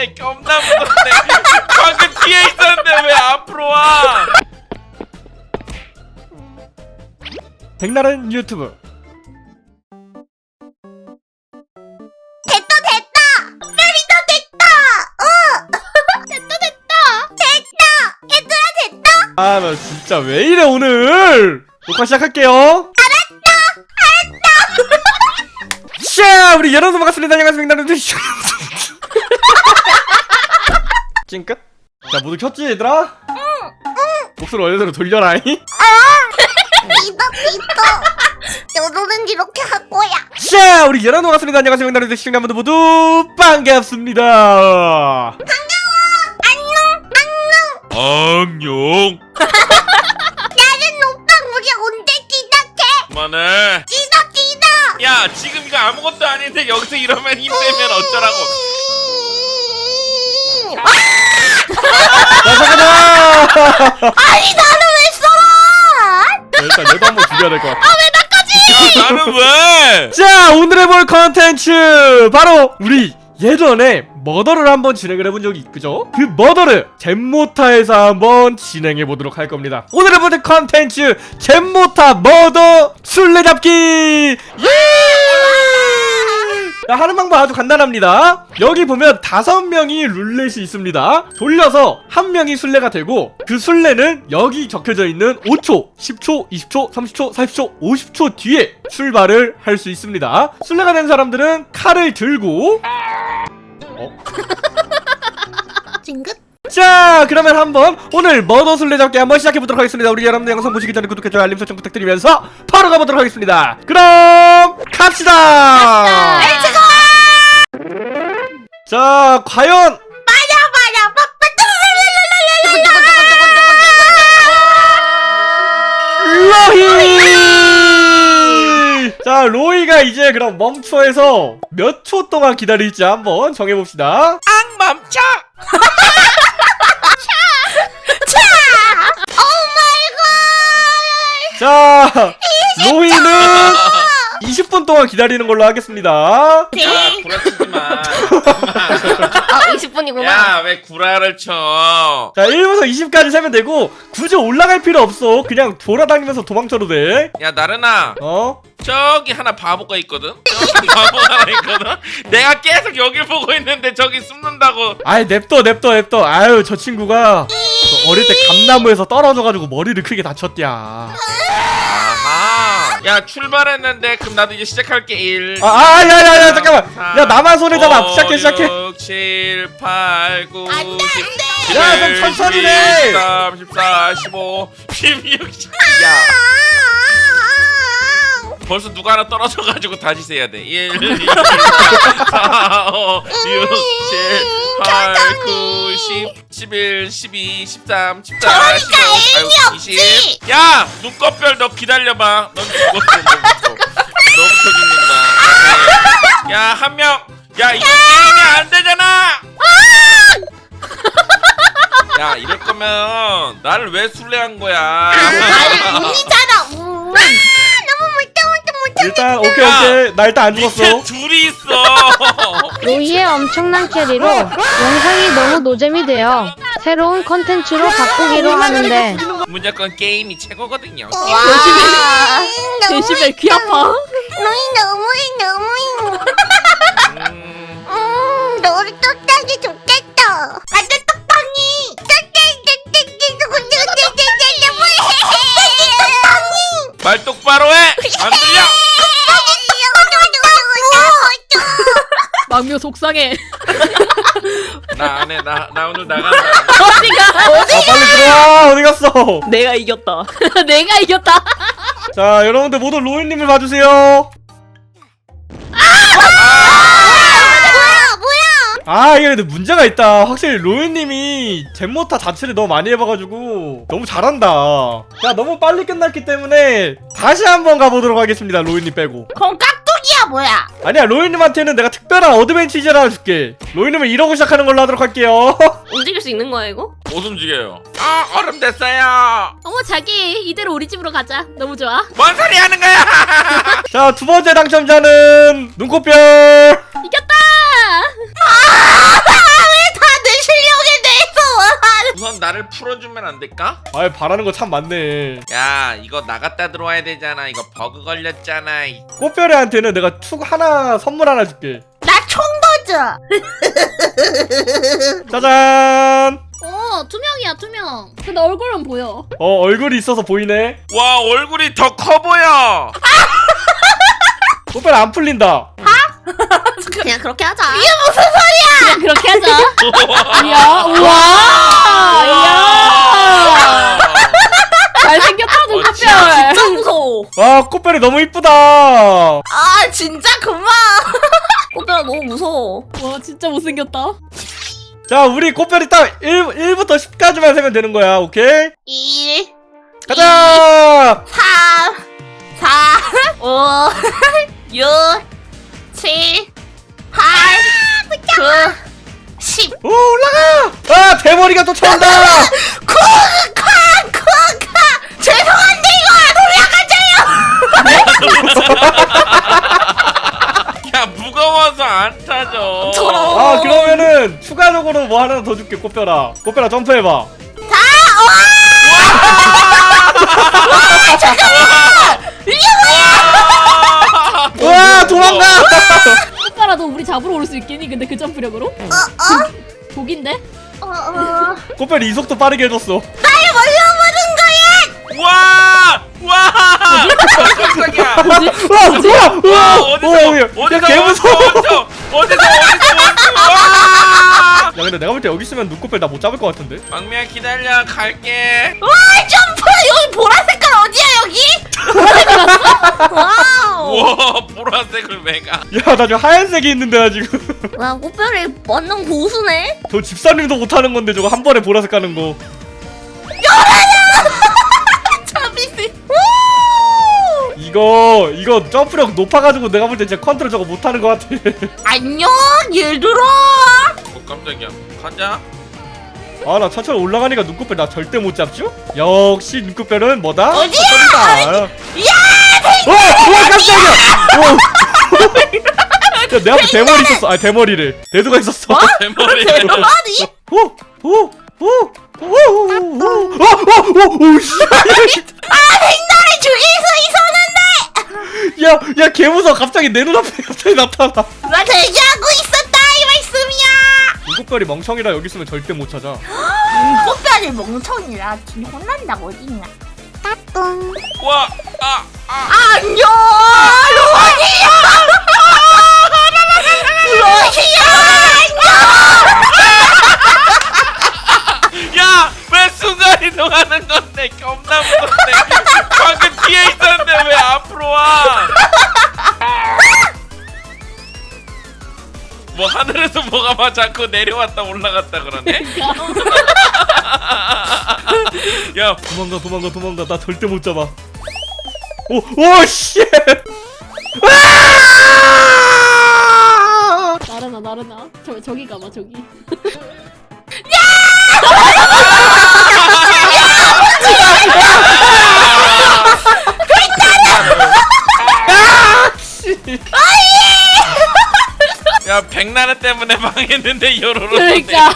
묻었네 겁나 묻었네. 방금 뒤에 있었는데 왜 앞으로 와? 백나른 유튜브. 됐다 됐다! 베리도 됐다! 어! 됐다 됐다! 됐다! 얘들아 됐다? 아 나 진짜 왜 이래 오늘? 녹화 시작할게요. 알았다 알았다 샤 우리 여러분 반갑습니다. 안녕하세요. 백나른 유튜브 찡끗 자 모두 켰지 얘들아? 응. 목소리 원래대로 돌려라잉? 믿어 믿어 너는 이렇게 할 거야. 자 우리 여러분 반갑습니다. 안녕하세요. 백나른 유튜브 시청자분들 모두 반갑습니다. 안녕. 나는 오빠 우리 언제 시작해? 그만해. 찌다 찌다. 야 지금 이거 아무것도 아닌데 여기서 이러면 힘 빼면 어쩌라고 자 잠깐만 아니 나는 왜 썰어 일단 얘도 한번 죽여야 될 것 같아. 야 나는 왜? 자 오늘 해볼 컨텐츠! 바로 우리 예전에 머더를 한번 진행을 해본 적이 있죠? 그 머더를 잼모타에서 한번 진행해 보도록 할 겁니다. 오늘 해볼 컨텐츠 잼모타 머더 술래잡기! 예! 자, 하는 방법 아주 간단합니다. 여기 보면 다섯 명이 룰렛이 있습니다. 돌려서 한 명이 술래가 되고 그 술래는 여기 적혀져 있는 5초, 10초, 20초, 30초, 40초, 50초 뒤에 출발을 할 수 있습니다. 술래가 된 사람들은 칼을 들고 어? 징긋 자 그러면 한번 오늘 머더 술래잡기 한번 시작해보도록 하겠습니다. 우리 여러분들 영상 보시기 전에 구독해 좋아요 알림 설정 부탁드리면서 바로 가보도록 하겠습니다. 그럼 갑시다! 자 과연 맞아 맞아 로히! 자 로이가 이제 그럼 멈춰에서 몇 초 동안 기다릴지 한번 정해봅시다. 앙 멈춰 자 로이는 20분 동안 기다리는 걸로 하겠습니다. 야 구라치지 마. 아 20분이구나. 야왜 구라를 쳐? 자 1부터 20까지 세면 되고 굳이 올라갈 필요 없어. 그냥 돌아다니면서 도망쳐도 돼. 야 나른아. 어? 저기 하나 바보가 있거든? 저기 바보가 하나 있거든? 내가 계속 여길 보고 있는데 저기 숨는다고. 아이 냅둬 냅둬 냅둬. 아유 저 친구가 저 어릴 때 감나무에서 떨어져가지고 머리를 크게 다쳤디야. 아하 야 출발했는데 그럼 나도 이제 시작할게 1 아, 아, 야, 야, 야, 잠깐만. 야, 나만 손해잖아. 시작해, 시작해. 6, 7, 8, 9, 안 돼, 10, 야, 좀 천천히 해. 13, 14, 15, 16, 10. 야, 벌써 누가 하나 떨어져가지고 다시 세야 돼. 1, 2, 3, 4, 5, 6, 7, 8, 9, 10, 11, 12, 13, 14, 저러니까 15, 애인이 20. 야, 눈꺼별 너 기다려봐. 넌 죽었어, 너부터. 너부터 죽는다. 야, 한 명. 야, 이거 게임이 안 되잖아. 야, 이럴 거면 나를 왜 술래한 거야? 아니 운이잖아 운 일단, 오케이, 야, 오케이. 나 일단 안 죽었어. 밑에 둘이 있어. 로이의 엄청난 캐리로 영상이 너무 노잼이 돼요. 새로운 컨텐츠로 바꾸기로 하는데 무조건 게임이 최고거든요. 와 데시벨 귀 아파. 너희 너무해 너무 망묘 속상해. 나 안 해. 나, 나 오늘 나간다. 어디가? 아, 빨리 들어와. 어디 갔어? 내가 이겼다. 내가 이겼다. 자, 여러분들 모두 로이님을 봐주세요. 아, 이게 근데 문제가 있다. 확실히 로이님이 잼모타 자체를 너무 많이 해봐가지고 너무 잘한다. 자, 너무 빨리 끝났기 때문에 다시 한번 가보도록 하겠습니다. 로이님 빼고. 그럼 깍두 기야 뭐야 아니야, 로이님한테는 내가 특별한 어드벤처 하나 줄게. 로이님은 이러고 시작하는 걸로 하도록 할게요. 움직일 수 있는 거야 이거? 못 움직여요. 아, 얼음 됐어요. 어머 자기 이대로 우리 집으로 가자. 너무 좋아. 뭔 소리 하는 거야? 자, 두 번째 당첨자는 눈꽃별. 이겼다. 말을 풀어주면 안 될까? 아 바라는 거 참 많네 야 이거 나갔다 들어와야 되잖아 이거 버그 걸렸잖아 이- 꽃별이한테는 내가 축 하나 선물 하나 줄게 나 총도 줘. 짜잔 어 투명이야 투명. 근데 얼굴은 보여. 어 얼굴이 있어서 보이네 와 얼굴이 더 커 보여 꽃별 안 풀린다 그냥 그렇게 하자. 그냥 그렇게 하자. 이야 우와 이야 잘생겼다 어, 눈꺼별. 진짜 무서워. 와 꽃별이 너무 이쁘다 아 진짜 그만. 꽃별아 너무 무서워. 와 진짜 못생겼다. 자 우리 꽃별이 딱 1, 1부터 10까지만 세면 되는 거야 오케이? 1, 가자 3, 4, 5, 6, 7, 8, 9, 10. 오 올라가! 아 대머리가 쫓아온다! 쿵쾅 쿵쾅. 죄송한데 이거 안 올라가져요. 야 무거워서 안 타져 더러워. 아 그러면은 추가적으로 뭐 하나 더 줄게 꽃별아. 꽃별아 점프해봐. 와 도망가 오빠라도 우리 잡으러 올 수 있겠니? 근데 그 점프력으로? 어, 어? 독인데? 어, 어. 꽃별이 이속도 빠르게 해줬어 나를 몰려보는 거야. 와! 와! 깜짝이야 뭐지? 와 뭐야 와와 어디서 와, 야, 어디서 야 개 무서워 어디서 어디서 어디서 어디서 와! 야 근데 내가 볼 때 여기 있으면 눈꽃별 나 못 잡을 것 같은데 막미야 기다려 갈게 와 점프 여기 보라 색깔 어디야 여기? 와우. 우와 보라색을 왜 가? 야 나 지금 하얀색이 있는데 나 지금. 와 꽃별이 완전 고수네. 저 집사님도 못하는 건데 저거 한 번에 보라색 가는 거. 차비스. 이거 이거 점프력 높아가지고 내가 볼 때 진짜 컨트롤 저거 못하는 것 같아. 안녕 얘들아. 어 깜짝이야. 가자 아 나 천천히 올라가니까 눈꽃별 나 절대 못 잡죠? 역시 눈꽃별은 뭐다? 어디야? 천천히다. 야 어! 와 깜짝이야! 어. 야내 앞에 대머리 있었어 아 대머리를 대두가 있었어 대머리 대머리? 오! 오! 오! 오! 오! 오! 오! 오! 오! 씨! 아 백날을 죽일 수 있었는데. 야! 야 개무서워 갑자기 내 눈앞에 갑자기 나타나 나 대기하고 있었다 이 말씀이야. 눈 꽃별이 멍청이라 여기 있으면 절대 못 찾아 꽃별이 멍청이라 둘이 혼난다고 어딨냐. 따뚱. 와! 아! 아! 안녕 로시야. 로시야 야! 왜 순간 이 동하는 건데 겁나 무섭네 막 자꾸 내려왔다 올라갔다 그러네? 야 도망가 도망가 도망가 나 절대 못 잡아 오! 오! 씨! 아! 나르나 나르나. 저 저기 가봐 저기. 야 백나라 때문에 망했는데 요로로 그러니까.